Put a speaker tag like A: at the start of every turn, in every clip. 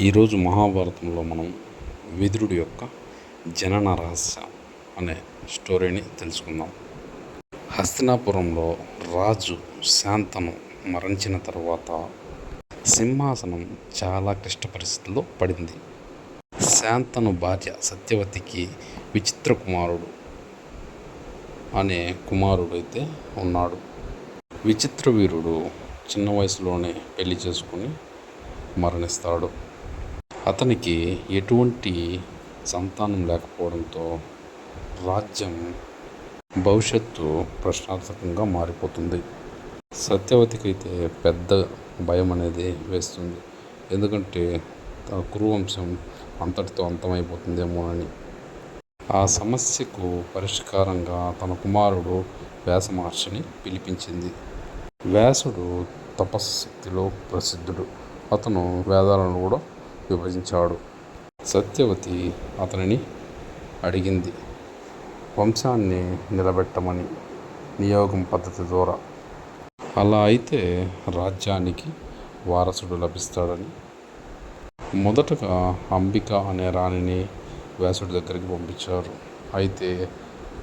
A: ఈరోజు మహాభారతంలో మనం విదురుడు యొక్క జనన రహస్యం అనే స్టోరీని తెలుసుకుందాం. హస్తినాపురంలో రాజు శాంతను మరణించిన తర్వాత సింహాసనం చాలా క్లిష్ట పరిస్థితుల్లో పడింది. శాంతను భార్య సత్యవతికి విచిత్ర కుమారుడు అనే కుమారుడు అయితే ఉన్నాడు. విచిత్ర వీరుడు చిన్న వయసులోనే పెళ్ళి చేసుకుని మరణిస్తాడు. అతనికి ఎటువంటి సంతానం లేకపోవడంతో రాజ్యం భవిష్యత్తు ప్రశ్నార్థకంగా మారిపోతుంది. సత్యవతికి అయితే పెద్ద భయం అనేది వేస్తుంది. ఎందుకంటే తన కురువంశం అంతటితో అంతమైపోతుందేమోనని ఆ సమస్యకు పరిష్కారంగా తన కుమారుడు వ్యాస మహర్షిని పిలిపించింది. వ్యాసుడు తపస్శక్తిలో ప్రసిద్ధుడు. అతను వేదాలను కూడా విభజించాడు సత్యవతి అతనిని అడిగింది వంశాన్ని నిలబెట్టమని నియోగం పద్ధతి ద్వారా. అలా అయితే రాజ్యానికి వారసుడు లభిస్తాడని. మొదటగా అంబిక అనే రాణిని వ్యాసుడి దగ్గరికి పంపించారు. అయితే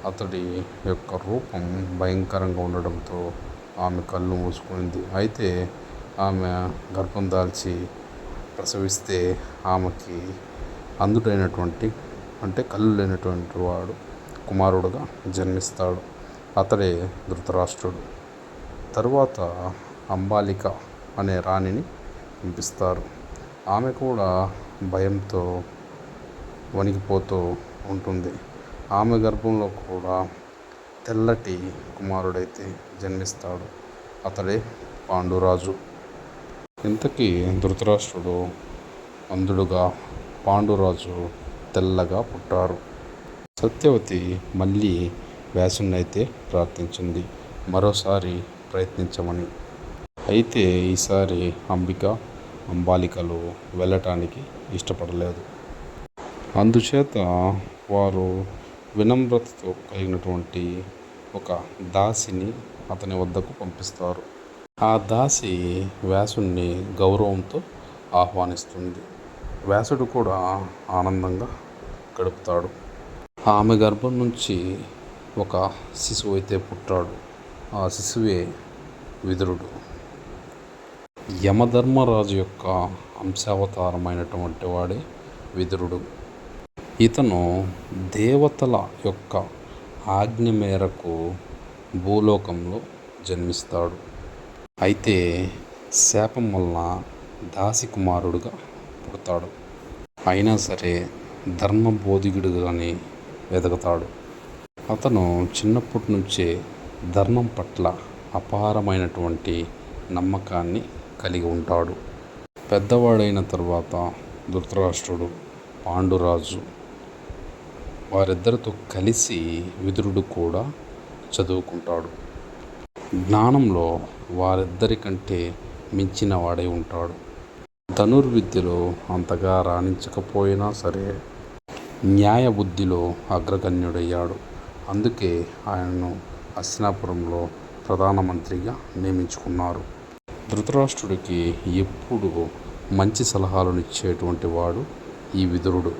A: అతడి యొక్క రూపం భయంకరంగా ఉండడంతో ఆమె కళ్ళు మూసుకుంది. అయితే ఆమె గర్భం దాల్చి ప్రసవిస్తే ఆమెకి అందుడైనటువంటి అంటే కళ్ళు లేనటువంటి వాడు కుమారుడుగా జన్మిస్తాడు. అతడే ధృతరాష్ట్రుడు. తరువాత అంబాలిక అనే రాణిని పంపిస్తారు. ఆమె కూడా భయంతో వణికిపోతూ ఉంటుంది. ఆమె గర్భంలో కూడా తెల్లటి కుమారుడైతే జన్మిస్తాడు. అతడే పాండురాజు. ఇంతకీ ధృతరాష్ట్రుడు అంధుడుగా పాండురాజు తెల్లగా పుట్టారు. సత్యవతి మళ్ళీ వ్యాసునైతే ప్రార్థించింది. మరోసారి ప్రయత్నించమని. అయితే ఈసారి అంబిక అంబాలికలు వెళ్ళటానికి ఇష్టపడలేదు. అందుచేత వారు వినమ్రతతో కలిగినటువంటి ఒక దాసిని అతని వద్దకు పంపిస్తారు. ఆ దాసి వ్యాసుణ్ణి గౌరవంతో ఆహ్వానిస్తుంది. వ్యాసుడు కూడా ఆనందంగా గడుపుతాడు. ఆమె గర్భం నుంచి ఒక శిశువు అయితే పుట్టాడు. ఆ శిశువే విదురుడు. యమధర్మరాజు యొక్క అంశావతారమైనటువంటి వాడే విదురుడు. ఇతను దేవతల యొక్క ఆజ్ఞ మేరకు భూలోకంలో జన్మిస్తాడు. అయితే శాపం వలన దాసి కుమారుడుగా పుడతాడు. అయినా సరే ధర్మబోధికుడుగానే ఎదుగుతాడు అతను చిన్నప్పటి నుంచే ధర్మం పట్ల అపారమైనటువంటి నమ్మకాన్ని కలిగి ఉంటాడు. పెద్దవాడైన తర్వాత ధృతరాష్ట్రుడు పాండురాజు వారిద్దరితో కలిసి విదురుడు కూడా చదువుకుంటాడు. జ్ఞానంలో వారిద్దరికంటే మించిన వాడై ఉంటాడు. ధనుర్విద్యలో అంతగా రాణించకపోయినా సరే న్యాయ బుద్ధిలో అగ్రగణ్యుడయ్యాడు. అందుకే ఆయనను హస్తినాపురంలో ప్రధానమంత్రిగా నియమించుకున్నారు. ధృతరాష్ట్రుడికి ఎప్పుడు మంచి సలహాలను ఇచ్చేటువంటి వాడు ఈ విదురుడు.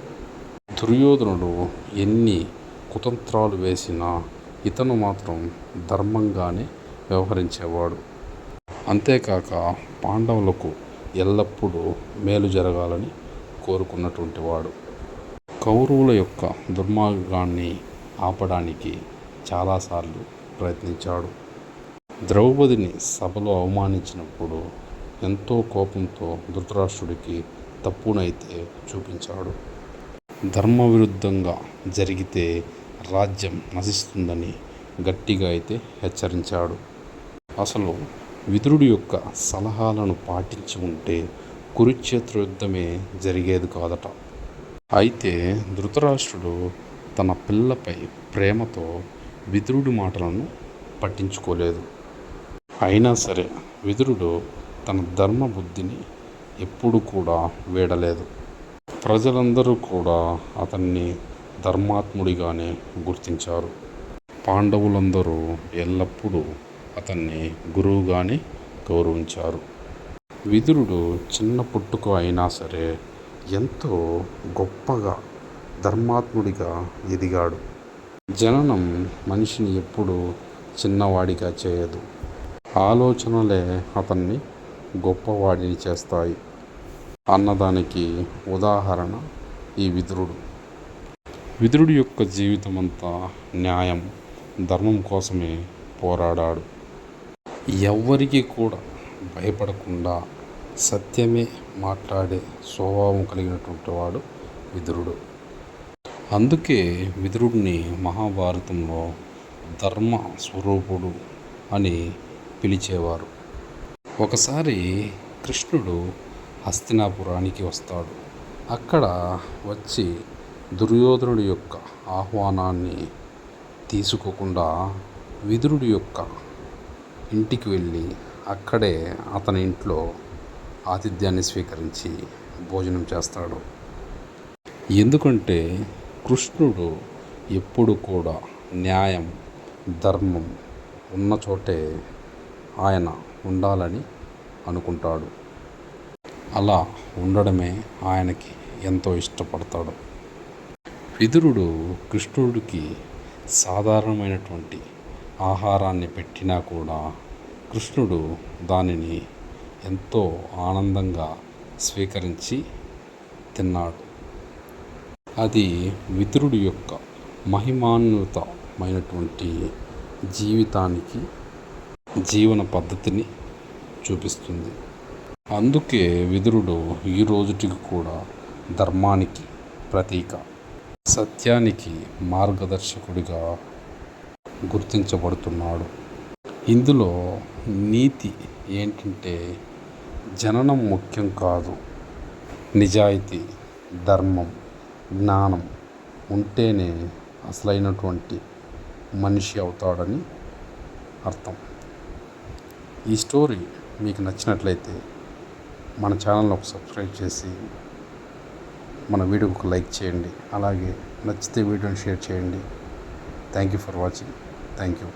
A: దుర్యోధనుడు ఎన్ని కుతంత్రాలు వేసినా ఇతను మాత్రం ధర్మంగానే వ్యవహరించేవాడు. అంతేకాక పాండవులకు ఎల్లప్పుడూ మేలు జరగాలని కోరుకున్నటువంటి వాడు. కౌరవుల యొక్క దుర్మార్గాన్ని ఆపడానికి చాలాసార్లు ప్రయత్నించాడు. ద్రౌపదిని సభలో అవమానించినప్పుడు ఎంతో కోపంతో ధృతరాష్ట్రుడికి తప్పునైతే చూపించాడు. ధర్మ విరుద్ధంగా జరిగితే రాజ్యం నశిస్తుందని గట్టిగా అయితే హెచ్చరించాడు. అసలు విదురుడి యొక్క సలహాలను పాటించి ఉంటే కురుక్షేత్ర యుద్ధమే జరిగేది కాదట. అయితే ధృతరాష్ట్రుడు తన పిల్లపై ప్రేమతో విదురుడి మాటలను పట్టించుకోలేదు. అయినా సరే విదురుడు తన ధర్మ బుద్ధిని ఎప్పుడు కూడా వీడలేదు. ప్రజలందరూ కూడా అతన్ని ధర్మాత్ముడిగానే గుర్తించారు. పాండవులందరూ ఎల్లప్పుడూ అతన్ని గురువుగానే గౌరవించారు. విదురుడు చిన్న పుట్టుక అయినా సరే ఎంతో గొప్పగా ధర్మాత్ముడిగా ఎదిగాడు. జననం మనిషిని ఎప్పుడూ చిన్నవాడిగా చేయదు. ఆలోచనలే అతన్ని గొప్పవాడిని చేస్తాయి. అన్నదానికి ఉదాహరణ ఈ విదురుడు. విదురుడి యొక్క జీవితం అంతా న్యాయం ధర్మం కోసమే పోరాడాడు. ఎవ్వరికి కూడా భయపడకుండా సత్యమే మాట్లాడే స్వభావం కలిగినటువంటి వాడు విదురుడు. అందుకే విదురుడిని మహాభారతంలో ధర్మ స్వరూపుడు అని పిలిచేవారు. ఒకసారి కృష్ణుడు హస్తినాపురానికి వస్తాడు. అక్కడ వచ్చి దుర్యోధనుడి యొక్క ఆహ్వానాన్ని తీసుకోకుండా విదురుడి యొక్క ఇంటికి వెళ్ళి అక్కడే అతని ఇంట్లో ఆతిథ్యాన్ని స్వీకరించి భోజనం చేస్తాడు. ఎందుకంటే కృష్ణుడు ఎప్పుడు కూడా న్యాయం ధర్మం ఉన్న చోటే ఆయన ఉండాలని అనుకుంటాడు. అలా ఉండడమే ఆయనకి ఎంతో ఇష్టపడతాడు. విదురుడు కృష్ణుడికి సాధారణమైనటువంటి ఆహారాన్ని పెట్టినా కూడా కృష్ణుడు దానిని ఎంతో ఆనందంగా స్వీకరించి తిన్నాడు. అది విదురుడి యొక్క మహిమాన్వితమైనటువంటి జీవితానికి జీవన పద్ధతిని చూపిస్తుంది. అందుకే విదురుడు ఈ రోజుటికి కూడా ధర్మానికి ప్రతీక. సత్యానికి మార్గదర్శకుడిగా గుర్తించబడుతున్నాడు. ఇందులో నీతి ఏంటంటే జననం ముఖ్యం కాదు. నిజాయితీ ధర్మం జ్ఞానం ఉంటేనే అసలైనటువంటి మనిషి అవుతాడని అర్థం. ఈ స్టోరీ మీకు నచ్చినట్లయితే మన ఛానల్ని ఒక సబ్స్క్రైబ్ చేసి మన వీడియోకి ఒక లైక్ చేయండి. అలాగే నచ్చితే వీడియోని షేర్ చేయండి. Thank you for watching. Thank you